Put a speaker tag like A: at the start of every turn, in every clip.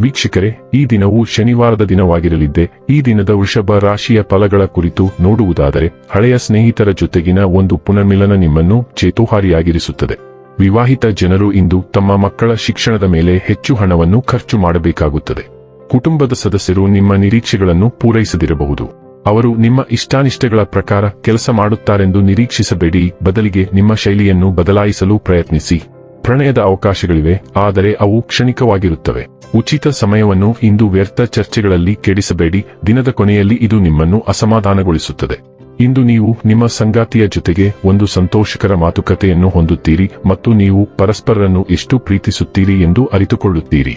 A: ವೀಕ್ಷಕರೇ, ಈ ದಿನವು ಶನಿವಾರದ ದಿನವಾಗಿರಲಿದ್ದೆ, ಈ ದಿನದ ವೃಷಭ ರಾಶಿಯ ಫಲಗಳ ಕುರಿತು ನೋಡುವುದಾದರೆ, ಹಳೆಯ ಸ್ನೇಹಿತರ ಜೊತೆಗಿನ ಒಂದು ಪುನರ್ಮಿಲನ ನಿಮ್ಮನ್ನು ಚೇತುಹಾರಿಯಾಗಿರಿಸುತ್ತದೆ. ವಿವಾಹಿತ ಜನರು ಇಂದು ತಮ್ಮ ಮಕ್ಕಳ ಶಿಕ್ಷಣದ ಮೇಲೆ ಹೆಚ್ಚು ಹಣವನ್ನು ಖರ್ಚು ಮಾಡಬೇಕಾಗುತ್ತದೆ. ಕುಟುಂಬದ ಸದಸ್ಯರು ನಿಮ್ಮ ನಿರೀಕ್ಷೆಗಳನ್ನು ಪೂರೈಸದಿರಬಹುದು. ಅವರು ನಿಮ್ಮ ಇಷ್ಟಾನಿಷ್ಟಗಳ ಪ್ರಕಾರ ಕೆಲಸ ಮಾಡುತ್ತಾರೆಂದು ನಿರೀಕ್ಷಿಸಬೇಡಿ, ಬದಲಿಗೆ ನಿಮ್ಮ ಶೈಲಿಯನ್ನು ಬದಲಾಯಿಸಲು ಪ್ರಯತ್ನಿಸಿ. ಪ್ರಣಯದ ಅವಕಾಶಗಳಿವೆ, ಆದರೆ ಅವು ಕ್ಷಣಿಕವಾಗಿರುತ್ತವೆ. ಉಚಿತ ಸಮಯವನ್ನು ಇಂದು ವ್ಯರ್ಥ ಚರ್ಚೆಗಳಲ್ಲಿ ಕೆಡಿಸಬೇಡಿ, ದಿನದ ಕೊನೆಯಲ್ಲಿ ಇದು ನಿಮ್ಮನ್ನು ಅಸಮಾಧಾನಗೊಳಿಸುತ್ತದೆ. ಇಂದು ನೀವು ನಿಮ್ಮ ಸಂಗಾತಿಯ ಜೊತೆಗೆ ಒಂದು ಸಂತೋಷಕರ ಮಾತುಕತೆಯನ್ನು ಹೊಂದುತ್ತೀರಿ ಮತ್ತು ನೀವು ಪರಸ್ಪರರನ್ನು ಎಷ್ಟು ಪ್ರೀತಿಸುತ್ತೀರಿ ಎಂದು ಅರಿತುಕೊಳ್ಳುತ್ತೀರಿ.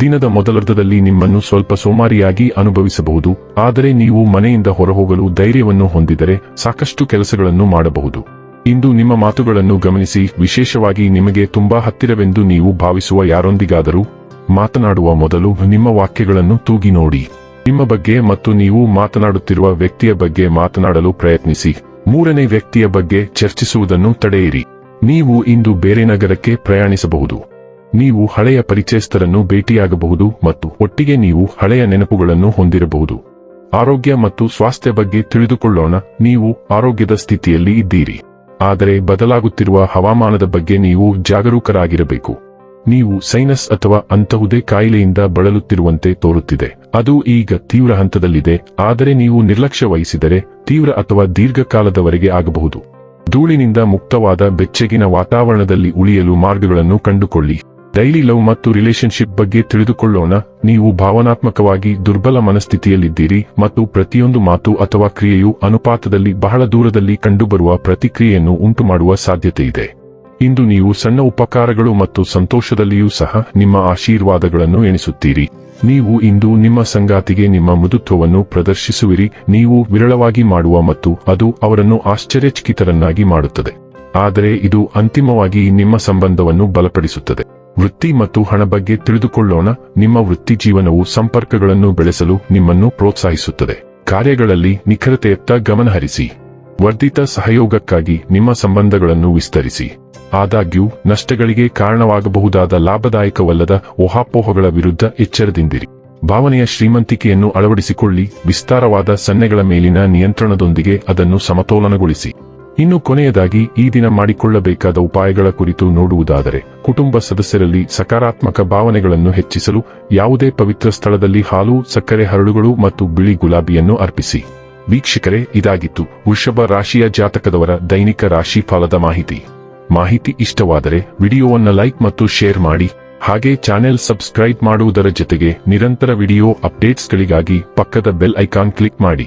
A: ದಿನದ ಮೊದಲರ್ಧದಲ್ಲಿ ನಿಮ್ಮನ್ನು ಸ್ವಲ್ಪ ಸೋಮಾರಿಯಾಗಿ ಅನುಭವಿಸಬಹುದು, ಆದರೆ ನೀವು ಮನೆಯಿಂದ ಹೊರಹೋಗಲು ಧೈರ್ಯವನ್ನು ಹೊಂದಿದರೆ ಸಾಕಷ್ಟು ಕೆಲಸಗಳನ್ನು ಮಾಡಬಹುದು. ಇಂದು ನಿಮ್ಮ ಮಾತುಗಳನ್ನು ಗಮನಿಸಿ, ವಿಶೇಷವಾಗಿ ನಿಮಗೆ ತುಂಬಾ ಹತ್ತಿರವೆಂದು ನೀವು ಭಾವಿಸುವ ಯಾರೊಂದಿಗಾದರೂ ಮಾತನಾಡುವ ಮೊದಲು ನಿಮ್ಮ ವಾಕ್ಯಗಳನ್ನು ತೂಗಿ ನೋಡಿ. ನಿಮ್ಮ ಬಗ್ಗೆ ಮತ್ತು ನೀವು ಮಾತನಾಡುತ್ತಿರುವ ವ್ಯಕ್ತಿಯ ಬಗ್ಗೆ ಮಾತನಾಡಲು ಪ್ರಯತ್ನಿಸಿ. ಮೂರನೇ ವ್ಯಕ್ತಿಯ ಬಗ್ಗೆ ಚರ್ಚಿಸುವುದನ್ನು ತಡೆಯಿರಿ. ನೀವು ಇಂದು ಬೇರೆ ನಗರಕ್ಕೆ ಪ್ರಯಾಣಿಸಬಹುದು. ನೀವು ಹಳೆಯ ಪರಿಚಯಸ್ಥರನ್ನು ಭೇಟಿಯಾಗಬಹುದು ಮತ್ತು ಒಟ್ಟಿಗೆ ನೀವು ಹಳೆಯ ನೆನಪುಗಳನ್ನು ಹೊಂದಿರಬಹುದು. ಆರೋಗ್ಯ ಮತ್ತು ಸ್ವಾಸ್ಥ್ಯ ಬಗ್ಗೆ ತಿಳಿದುಕೊಳ್ಳೋಣ. ನೀವು ಆರೋಗ್ಯದ ಸ್ಥಿತಿಯಲ್ಲಿ ಇದ್ದೀರಿ. ಆದರೆ ಬದಲಾಗುತ್ತಿರುವ ಹವಾಮಾನದ ಬಗ್ಗೆ ನೀವು ಜಾಗರೂಕರಾಗಿರಬೇಕು. ನೀವು ಸೈನಸ್ ಅಥವಾ ಅಂತಹುದೇ ಕಾಯಿಲೆಯಿಂದ ಬಳಲುತ್ತಿರುವಂತೆ ತೋರುತ್ತಿದೆ. ಅದು ಈಗ ತೀವ್ರ ಹಂತದಲ್ಲಿದೆ, ಆದರೆ ನೀವು ನಿರ್ಲಕ್ಷ್ಯ ವಹಿಸಿದರೆ ತೀವ್ರ ಅಥವಾ ದೀರ್ಘಕಾಲದವರೆಗೆ ಆಗಬಹುದು. ಧೂಳಿನಿಂದ ಮುಕ್ತವಾದ ಬೆಚ್ಚಗಿನ ವಾತಾವರಣದಲ್ಲಿ ಉಳಿಯಲು ಮಾರ್ಗಗಳನ್ನು ಕಂಡುಕೊಳ್ಳಿ. ಡೈಲಿ ಲವ್ ಮತ್ತು ರಿಲೇಶನ್ಶಿಪ್ ಬಗ್ಗೆ ತಿಳಿದುಕೊಳ್ಳೋಣ. ನೀವು ಭಾವನಾತ್ಮಕವಾಗಿ ದುರ್ಬಲ ಮನಸ್ಥಿತಿಯಲ್ಲಿದ್ದೀರಿ ಮತ್ತು ಪ್ರತಿಯೊಂದು ಮಾತು ಅಥವಾ ಕ್ರಿಯೆಯು ಅನುಪಾತದಲ್ಲಿ ಬಹಳ ದೂರದಲ್ಲಿ ಕಂಡುಬರುವ ಪ್ರತಿಕ್ರಿಯೆಯನ್ನು ಉಂಟುಮಾಡುವ ಸಾಧ್ಯತೆಯಿದೆ. ಇಂದು ನೀವು ಸಣ್ಣ ಉಪಕಾರಗಳು ಮತ್ತು ಸಂತೋಷದಲ್ಲಿಯೂ ಸಹ ನಿಮ್ಮ ಆಶೀರ್ವಾದಗಳನ್ನು ಎಣಿಸುತ್ತೀರಿ. ನೀವು ಇಂದು ನಿಮ್ಮ ಸಂಗಾತಿಗೆ ನಿಮ್ಮ ಮೃದುತ್ವವನ್ನು ಪ್ರದರ್ಶಿಸುವಿರಿ. ನೀವು ವಿರಳವಾಗಿ ಮಾಡುವ ಮತ್ತು ಅದು ಅವರನ್ನು ಆಶ್ಚರ್ಯಚಕಿತರನ್ನಾಗಿ ಮಾಡುತ್ತದೆ. ಆದರೆ ಇದು ಅಂತಿಮವಾಗಿ ನಿಮ್ಮ ಸಂಬಂಧವನ್ನು ಬಲಪಡಿಸುತ್ತದೆ. ವೃತ್ತಿ ಮತ್ತು ಹಣ ಬಗ್ಗೆ ತಿಳಿದುಕೊಳ್ಳೋಣ. ನಿಮ್ಮ ವೃತ್ತಿ ಜೀವನವು ಸಂಪರ್ಕಗಳನ್ನು ಬೆಳೆಸಲು ನಿಮ್ಮನ್ನು ಪ್ರೋತ್ಸಾಹಿಸುತ್ತದೆ. ಕಾರ್ಯಗಳಲ್ಲಿ ನಿಖರತೆಯತ್ತ ಗಮನಹರಿಸಿ ವರ್ಧಿತ ಸಹಯೋಗಕ್ಕಾಗಿ ನಿಮ್ಮ ಸಂಬಂಧಗಳನ್ನು ವಿಸ್ತರಿಸಿ. ಆದಾಗ್ಯೂ, ನಷ್ಟಗಳಿಗೆ ಕಾರಣವಾಗಬಹುದಾದ ಲಾಭದಾಯಕವಲ್ಲದ ಊಹಾಪೋಹಗಳ ವಿರುದ್ಧ ಎಚ್ಚರದಿಂದಿರಿ. ಭಾವನೆಯ ಶ್ರೀಮಂತಿಕೆಯನ್ನು ಅಳವಡಿಸಿಕೊಳ್ಳಿ. ವಿಸ್ತಾರವಾದ ಸನ್ನೆಗಳ ಮೇಲಿನ ನಿಯಂತ್ರಣದೊಂದಿಗೆ ಅದನ್ನು ಸಮತೋಲನಗೊಳಿಸಿ. ಇನ್ನು ಕೊನೆಯದಾಗಿ ಈ ದಿನ ಮಾಡಿಕೊಳ್ಳಬೇಕಾದ ಉಪಾಯಗಳ ಕುರಿತು ನೋಡುವುದಾದರೆ, ಕುಟುಂಬ ಸದಸ್ಯರಲ್ಲಿ ಸಕಾರಾತ್ಮಕ ಭಾವನೆಗಳನ್ನು ಹೆಚ್ಚಿಸಲು ಯಾವುದೇ ಪವಿತ್ರ ಸ್ಥಳದಲ್ಲಿ ಹಾಲು, ಸಕ್ಕರೆ ಹರಳುಗಳು ಮತ್ತು ಬಿಳಿ ಗುಲಾಬಿಯನ್ನು ಅರ್ಪಿಸಿ. ವೀಕ್ಷಕರೇ, ಇದಾಗಿತ್ತು ವೃಷಭ ರಾಶಿಯ ಜಾತಕದವರ ದೈನಿಕ ರಾಶಿ ಫಲದ ಮಾಹಿತಿ. ಮಾಹಿತಿ ಇಷ್ಟವಾದರೆ ವಿಡಿಯೋವನ್ನು ಲೈಕ್ ಮತ್ತು ಶೇರ್ ಮಾಡಿ, ಹಾಗೆ ಚಾನೆಲ್ ಸಬ್ಸ್ಕ್ರೈಬ್ ಮಾಡುವುದರ ಜೊತೆಗೆ ನಿರಂತರ ವಿಡಿಯೋ ಅಪ್ಡೇಟ್ಸ್ಗಳಿಗಾಗಿ ಪಕ್ಕದ ಬೆಲ್ ಐಕಾನ್ ಕ್ಲಿಕ್ ಮಾಡಿ.